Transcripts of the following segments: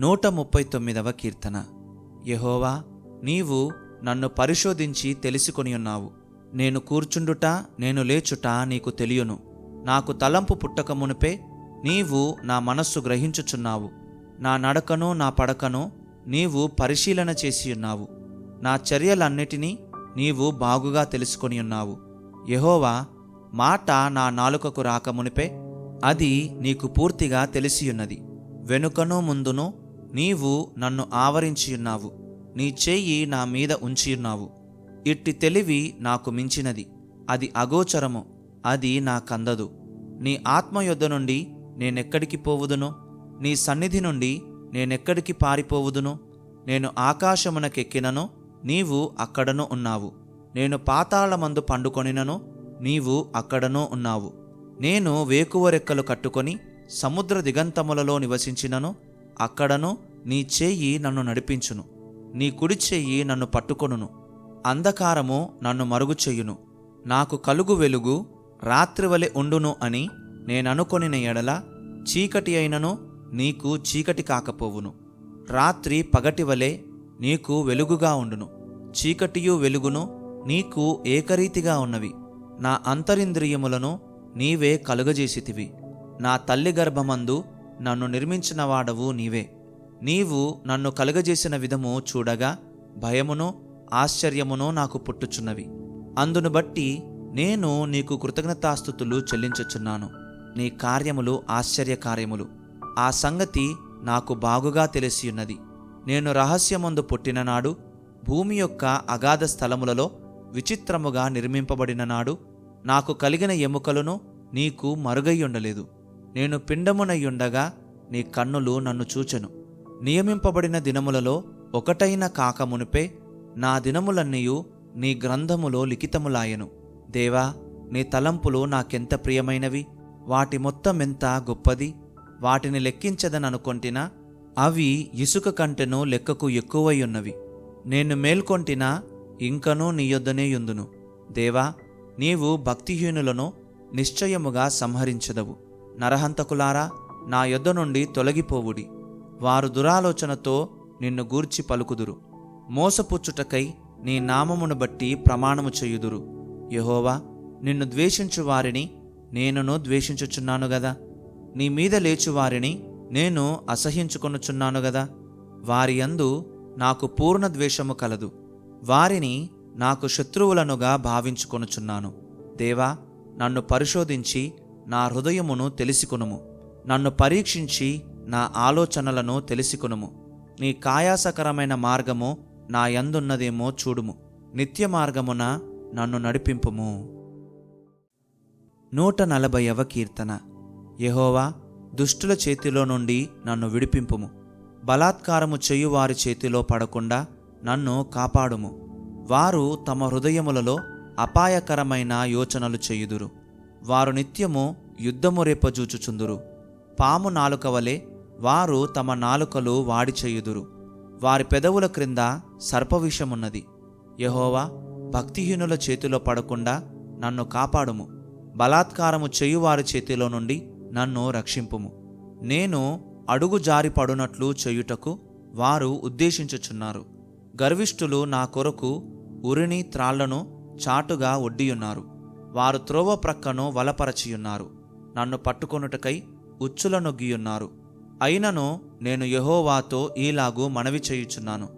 నూట ముప్పై తొమ్మిదవ కీర్తన. యహోవా నీవు నన్ను పరిశోధించి తెలుసుకొని ఉన్నావు. నేను కూర్చుండుట నేను లేచుట నీకు తెలియను. నాకు తలంపు పుట్టక మునిపే నీవు నా మనస్సు గ్రహించుచున్నావు. నా నడకను నా పడకను నీవు పరిశీలన చేసి ఉన్నావు. నా చర్యలన్నిటినీ నీవు బాగుగా తెలుసుకొని ఉన్నావు. యహోవా మాట నా నాలుకకు రాక మునిపే అది నీకు పూర్తిగా తెలిసియున్నది. వెనుకను ముందును నీవు నన్ను ఆవరించియున్నావు. నీ చెయ్యి నా మీద ఉంచియున్నావు. ఇట్టి తెలివి నాకు మించినది. అది అగోచరము. అది నాకందదు నీ ఆత్మ యొద్ద నుండి నేనెక్కడికి పోవుదును? నీ సన్నిధి నుండి నేనెక్కడికి పారిపోవుదును? నేను ఆకాశమునకెక్కినను నీవు అక్కడను ఉన్నావు. నేను పాతాళమందు పండుకొనినను నీవు అక్కడనూ ఉన్నావు. నేను వేకువరెక్కలు కట్టుకొని సముద్ర దిగంతములలో నివసించినను అక్కడను నీ చేయి నన్ను నడిపించును. నీ కుడి చెయ్యి నన్ను పట్టుకొనును. అంధకారము నన్ను మరుగు చెయ్యును నాకు కలుగు వెలుగు రాత్రివలె ఉండును అని నేననుకొనిన ఎడల చీకటి అయినను నీకు చీకటి కాకపోవును. రాత్రి పగటి వలె నీకు వెలుగుగా ఉండును. చీకటియు వెలుగును నీకు ఏకరీతిగా ఉన్నవి. నా అంతరింద్రియములను నీవే కలుగజేసితివి. నా తల్లి గర్భమందు నన్ను నిర్మించిన వాడవు నీవే. నీవు నన్ను కలుగజేసిన విధము చూడగా భయమును ఆశ్చర్యమును నాకు పుట్టుచున్నవి. అందును బట్టి నేను నీకు కృతజ్ఞతాస్థుతులు చెల్లించుచున్నాను. నీ కార్యములు ఆశ్చర్యకార్యములు. ఆ సంగతి నాకు బాగుగా తెలిసియున్నది. నేను రహస్యమందు పుట్టిన నాడు భూమి యొక్క అగాధ స్థలములలో విచిత్రముగా నిర్మింపబడిన నాడు నాకు కలిగిన ఎముకలను నీకు మరుగయ్యుండలేదు నేను పిండమునయ్యుండగా నీ కన్నులు నన్ను చూచెను. నియమింపబడిన దినములలో ఒకటైన కాకమునిపే నా దినములన్నీయు నీ గ్రంథములో లిఖితములాయెను. దేవా నీ తలంపులు నాకెంత ప్రియమైనవి? వాటి మొత్తమెంత గొప్పది? వాటిని లెక్కించదననుకొంటినా అవి ఇసుక కంటెను లెక్కకు ఎక్కువయున్నవి నేను మేల్కొంటినా ఇంకనూ నీ యొద్దనే యుందును. దేవా నీవు భక్తిహీనులను నిశ్చయముగా సంహరించదవు. నరహంతకులారా నా యొద్ద నుండి తొలగిపోవుడి. వారు దురాలోచనతో నిన్ను గూర్చి పలుకుదురు. మోసపుచ్చుటకై నీ నామమును బట్టి ప్రమాణము చేయుదురు. యహోవా నిన్ను ద్వేషించు వారిని నేనును ద్వేషించుచున్నాను గదా. నీ మీద లేచు వారిని నేను అసహించుకొనుచున్నాను గదా. వారి యందు నాకు పూర్ణ ద్వేషము కలదు. వారిని నాకు శత్రువులనుగా భావించుకొనుచున్నాను. దేవా నన్ను పరిశోధించి నా హృదయమును తెలిసికొనుము. నన్ను పరీక్షించి నా ఆలోచనలను తెలిసికొనుము. నీ కాయాసకరమైన మార్గము నా యందున్నదేమో చూడుము. నిత్య మార్గమున నన్ను నడిపింపుము. నూట నలభైవ కీర్తన. యహోవా దుష్టుల చేతిలో నుండి నన్ను విడిపింపుము. బలాత్కారము చేయువారి చేతిలో పడకుండా నన్ను కాపాడుము. వారు తమ హృదయములలో అపాయకరమైన యోచనలు చేయుదురు. వారు నిత్యము యుద్ధము రేపజూచుచుందురు. పాము నాలుక వలె వారు తమ నాలుకలు వాడి చేయుదురు వారి పెదవుల క్రింద సర్పవిషమున్నది. యహోవా భక్తిహీనుల చేతిలో పడకుండా నన్ను కాపాడుము. బలాత్కారము చేయువారి చేతిలో నుండి నన్ను రక్షింపుము. నేను అడుగు జారి పడునట్లు చేయుటకు వారు ఉద్దేశించుచున్నారు. గర్విష్ఠులు నా కొరకు ఉరిని త్రాళ్ళను చాటుగా ఒడ్డియున్నారు. వారు త్రోవ ప్రక్కను వలపరచియున్నారు. నన్ను పట్టుకొనుటకై ఉచ్చుల నొగ్గియున్నారు అయినను నేను యహోవాతో ఈలాగు మనవి చేయుచున్నాను.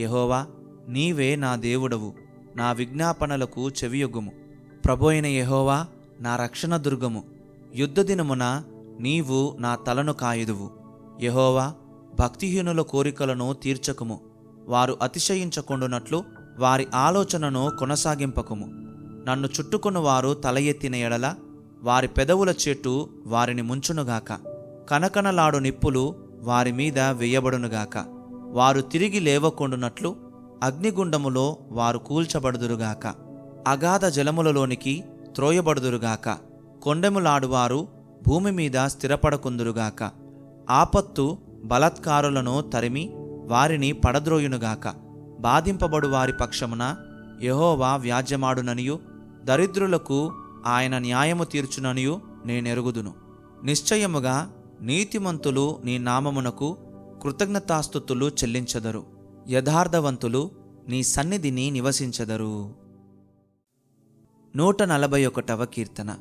యహోవా నీవే నా దేవుడవు. నా విజ్ఞాపనలకు చెవియొగ్గుము. ప్రభోయిన యహోవా నా రక్షణ దుర్గము. యుద్ధ దినమున నీవు నా తలను కాయుదువు. యహోవా భక్తిహీనుల కోరికలను తీర్చకుము. వారు అతిశయించకుండునట్లు వారి ఆలోచనను కొనసాగింపకుము. నన్ను చుట్టుకున్న వారు తల ఎత్తిన ఎడల వారి పెదవుల చెట్టు వారిని ముంచునుగాక కనకనలాడు నిప్పులు వారి మీద వేయబడునుగాక వారు తిరిగి లేవకుండునట్లు అగ్నిగుండములో వారు కూల్చబడుదురుగాక అగాధ జలములలోనికి త్రోయబడుదురుగాక కొండెములాడువారు భూమి మీద స్థిరపడకుందురుగాక ఆపత్తు బలత్కారులను తరిమి వారిని పడద్రోయునుగాక బాధింపబడు వారి పక్షమున యహోవా వ్యాజ్యమాడుననియు దరిద్రులకు ఆయన న్యాయము తీర్చుననియు నేనెరుగుదును. నిశ్చయముగా నీతిమంతులు నీ నామమునకు కృతజ్ఞతాస్థుతులు చెల్లించెదరు. యథార్థవంతులు నీ సన్నిధిని నివసించెదరు. నూట నలభై ఒకటవ కీర్తన.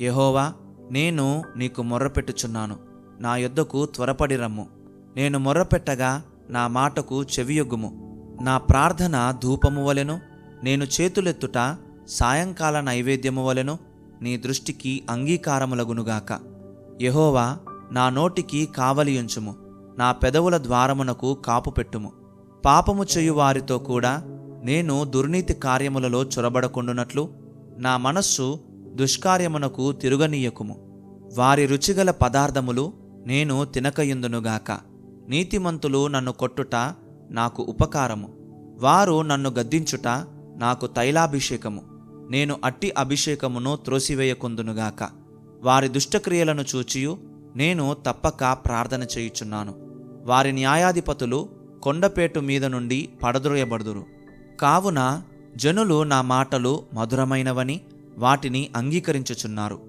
యహోవా నేను నీకు మొర్రపెట్టుచున్నాను. నా యొద్దకు త్వరపడి రమ్ము నేను మొర్రపెట్టగా నా మాటకు చెవియొగ్గుము. నా ప్రార్థన ధూపము వలెను నేను చేతులెత్తుట సాయంకాల నైవేద్యము వలెను నీ దృష్టికి అంగీకారములగునుగాక. యహోవా నా నోటికి కావలియుంచుము నా పెదవుల ద్వారమునకు కాపు పెట్టుము. పాపము చేయు వారితో కూడా నేను దుర్నీతి కార్యములలో చొరబడకుండునట్లు నా మనస్సు దుష్కార్యమునకు తిరుగనీయకుము. వారి రుచిగల పదార్థములు నేను తినకయుందునుగాక. నీతిమంతులు నన్ను కొట్టుట నాకు ఉపకారము. వారు నన్ను గద్దించుట నాకు తైలాభిషేకము. నేను అట్టి అభిషేకమును త్రోసివేయకుందునుగాక. వారి దుష్టక్రియలను చూచియు నేను తప్పక ప్రార్థన చేయుచున్నాను. వారి న్యాయాధిపతులు కొండపేటు మీద నుండి పడద్రోయబడుదురు. కావున జనులు నా మాటలు మధురమైనవని వాటిని అంగీకరించుచున్నారు.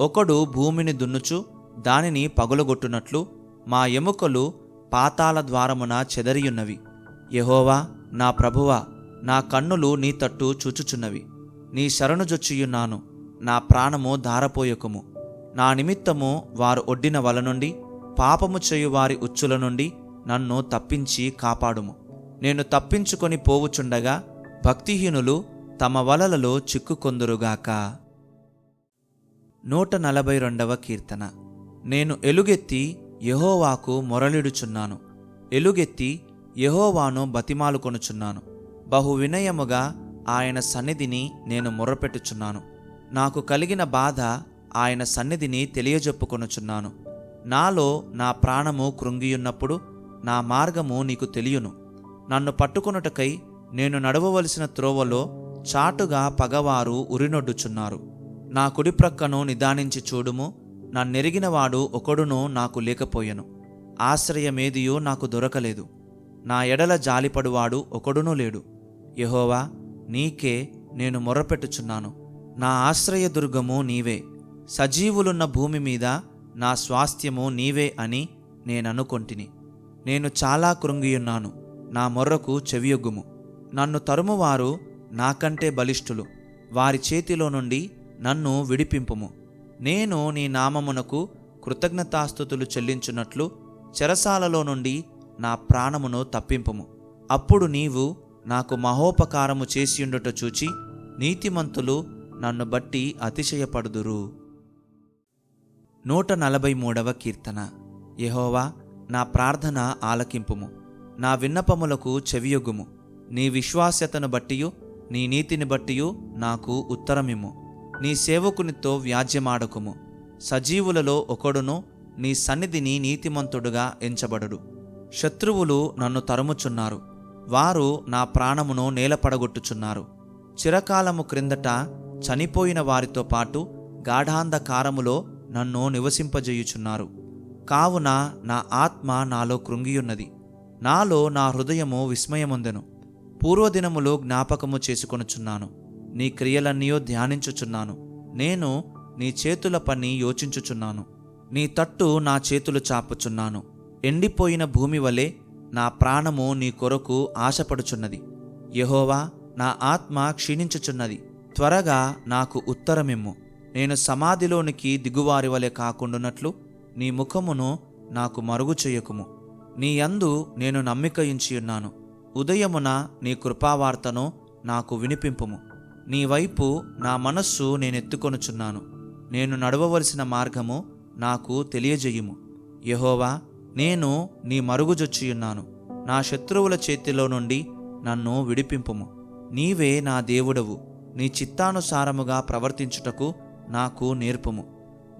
ఒకడు భూమిని దున్నుచు దానిని పగులగొట్టునట్లు మా ఎముకలు పాతాల ద్వారమున చెదరియున్నవి. యహోవా నా ప్రభువా నా కన్నులు నీ తట్టు చూచుచున్నవి. నీ శరణుజొచ్చియున్నాను నా ప్రాణము ధారపోయకుము. నా నిమిత్తము వారు ఒడ్డిన వల నుండి పాపము చేయు వారి ఉచ్చుల నుండి నన్ను తప్పించి కాపాడుము. నేను తప్పించుకొని పోవుచుండగా భక్తిహీనులు తమ వలలలో చిక్కుకొందురుగాక. నూట నలభై రెండవ కీర్తన. నేను ఎలుగెత్తి యహోవాకు మొరలిడుచున్నాను. ఎలుగెత్తి యహోవాను బతిమాలుకొనుచున్నాను. బహు వినయముగా ఆయన సన్నిధిని నేను మొర్రపెట్టుచున్నాను నాకు కలిగిన బాధ ఆయన సన్నిధిని తెలియజెప్పుకొనుచున్నాను. నాలో నా ప్రాణము కృంగియున్నప్పుడు నా మార్గము నీకు తెలియను. నన్ను పట్టుకొనుటకై నేను నడవవలసిన త్రోవలో చాటుగా పగవారు ఉరినొడ్డుచున్నారు. నా కుడి ప్రక్కను నిదానించి చూడుము నన్నెరిగినవాడు ఒకడునో నాకు లేకపోయెను. ఆశ్రయమేదియో నాకు దొరకలేదు. నా ఎడల జాలిపడువాడు ఒకడునూ లేడు. యహోవా నీకే నేను మొర్రపెట్టుచున్నాను నా ఆశ్రయదుర్గము నీవే. సజీవులున్న భూమి మీద నా స్వాస్థ్యము నీవే అని నేననుకొంటిని. నేను చాలా కృంగియున్నాను. నా మొర్రకు చెవియొగ్గుము. నన్ను తరుమువారు నాకంటే బలిష్ఠులు. వారి చేతిలో నుండి నన్ను విడిపింపుము. నేను నీ నామమునకు కృతజ్ఞతాస్థుతులు చెల్లించున్నట్లు చెరసాలలో నుండి నా ప్రాణమును తప్పింపుము. అప్పుడు నీవు నాకు మహోపకారము చేసియుండుట చూచి నీతిమంతులు నన్ను బట్టి అతిశయపడుదురు. నూట నలభై మూడవ కీర్తన. యహోవా నా ప్రార్థన ఆలకింపుము. నా విన్నపములకు చెవియొగుము నీ విశ్వాస్యతను బట్టియు నీ నీతిని బట్టియు నాకు ఉత్తరమిము నీ సేవకునితో వ్యాజ్యమాడకుము. సజీవులలో ఒకడును నీ సన్నిధిని నీతిమంతుడుగా ఎంచబడడు. శత్రువులు నన్ను తరుముచున్నారు. వారు నా ప్రాణమును నేలపడగొట్టుచున్నారు. చిరకాలము క్రిందట చనిపోయిన వారితో పాటు గాఢాంధకారములో నన్ను నివసింపజేయుచున్నారు. కావున నా ఆత్మ నాలో కృంగియున్నది. నాలో నా హృదయము విస్మయముందెను. పూర్వదినములో జ్ఞాపకము చేసుకొనుచున్నాను. నీ క్రియలన్నీయో ధ్యానించుచున్నాను. నేను నీ చేతుల పని యోచించుచున్నాను. నీ తట్టు నా చేతులు చాపుచున్నాను. ఎండిపోయిన భూమి వలె నా ప్రాణము నీ కొరకు ఆశపడుచున్నది. యహోవా నా ఆత్మ క్షీణించుచున్నది. త్వరగా నాకు ఉత్తరమిమ్ము. నేను సమాధిలోనికి దిగువారి వలె కాకుండునట్లు నీ ముఖమును నాకు మరుగు చేయకుము. నీ యందు నేను నమ్మికయించియున్నాను ఉదయమున నీ కృపావార్తను నాకు వినిపింపుము. నీ వైపు నా మనస్సు నేనెత్తుకొనుచున్నాను. నేను నడవవలసిన మార్గము నాకు తెలియజేయుము. యహోవా నేను నీ మరుగుజొచ్చియున్నాను. నా శత్రువుల చేతిలో నుండి నన్ను విడిపింపుము. నీవే నా దేవుడవు. నీ చిత్తానుసారముగా ప్రవర్తించుటకు నాకు నేర్పుము.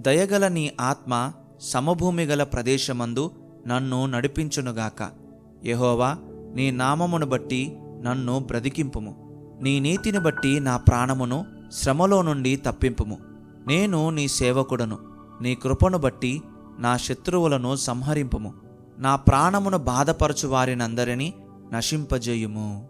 దయగల నీ ఆత్మ సమభూమి గల ప్రదేశమందు నన్ను నడిపించునుగాక యహోవా నీ నామమును బట్టి నన్ను బ్రతికింపుము. నీ నీతిని బట్టి నా ప్రాణమును శ్రమలో నుండి తప్పింపుము. నేను నీ సేవకుడను. నీ కృపను బట్టి నా శత్రువులను సంహరింపము. నా ప్రాణమును బాధపరచు వారినందరినీ నశింపజేయుము.